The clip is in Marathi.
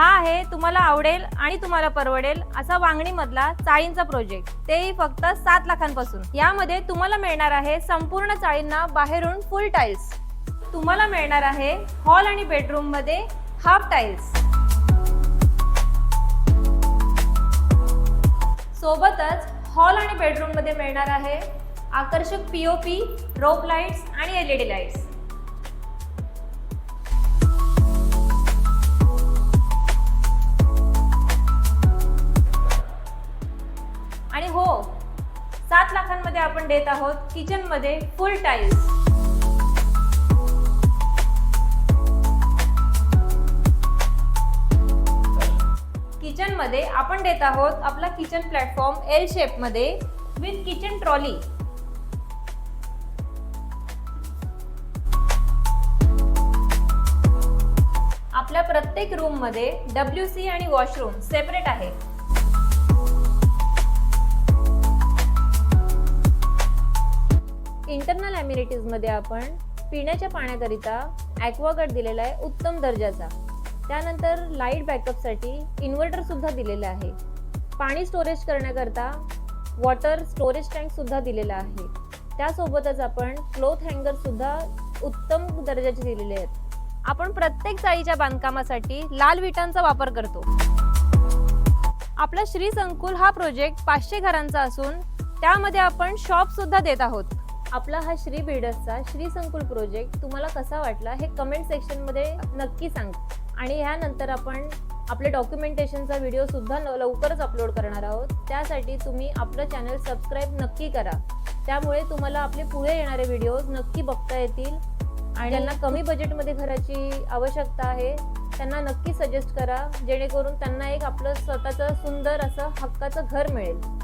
हा आहे तुम्हाला आवडेल आणि तुम्हाला परवडेल असा वांगणी मधला चाळींचा प्रोजेक्ट तेही फक्त सात लाखांपासून. यामध्ये तुम्हाला मिळणार आहे संपूर्ण चाळींना बाहेरून फुल टाइल्स तुम्हाला मिळणार आहे हॉल आणि बेडरूममध्ये हाफ टाइल्स सोबतच हॉल आणि बेडरूममध्ये मिळणार आहे आकर्षक पीओपी रोप लाईट्स आणि एलईडी लाईट्स हो. सात लाखांमध्ये आपण देत आहोत किचनमध्ये फुल टाईल्स किचनमध्ये आपण देत आहोत आपला किचन प्लॅटफॉर्म एल शेपमध्ये विथ किचन ट्रॉली आपल्या प्रत्येक रूममध्ये डब्ल्यू सी आणि वॉशरूम सेपरेट आहे इंटरनल आपण पिण्याच्या पाण्याकरिता ॲक्वागार्ड दिलेला आहे उत्तम दर्जाचा. त्यानंतर लाइट बॅकअपसाठी इन्व्हर्टरसुद्धा दिलेलं आहे. पाणी स्टोरेज करण्याकरता वॉटर स्टोरेज टँक सुद्धा दिलेला आहे. त्यासोबतच आपण क्लोथ हँगरसुद्धा उत्तम दर्जाचे दिलेले आहेत. आपण प्रत्येक चाळीच्या बांधकामासाठी लाल विटांचा वापर करतो. आपला श्री संकुल हा प्रोजेक्ट पाचशे घरांचा असून त्यामध्ये आपण शॉप सुद्धा देत आहोत. आपला हा श्री बिल्डर्सचा श्री संकुल प्रोजेक्ट तुम्हाला कसा वाटला हे कमेंट सेक्शनमध्ये नक्की सांग. आणि ह्यानंतर आपण आपले डॉक्युमेंटेशनचा व्हिडिओ सुद्धा न- लवकरच अपलोड करणार आहोत. त्यासाठी तुम्ही आपलं चॅनल सबस्क्राईब नक्की करा. त्यामुळे तुम्हाला आपले पुढे येणारे व्हिडिओज नक्की बघता येतील. आणि ज्यांना कमी बजेटमध्ये घराची आवश्यकता आहे त्यांना नक्की सजेस्ट करा. जेणेकरून त्यांना एक आपलं स्वतःचं सुंदर असं हक्काचं घर मिळेल.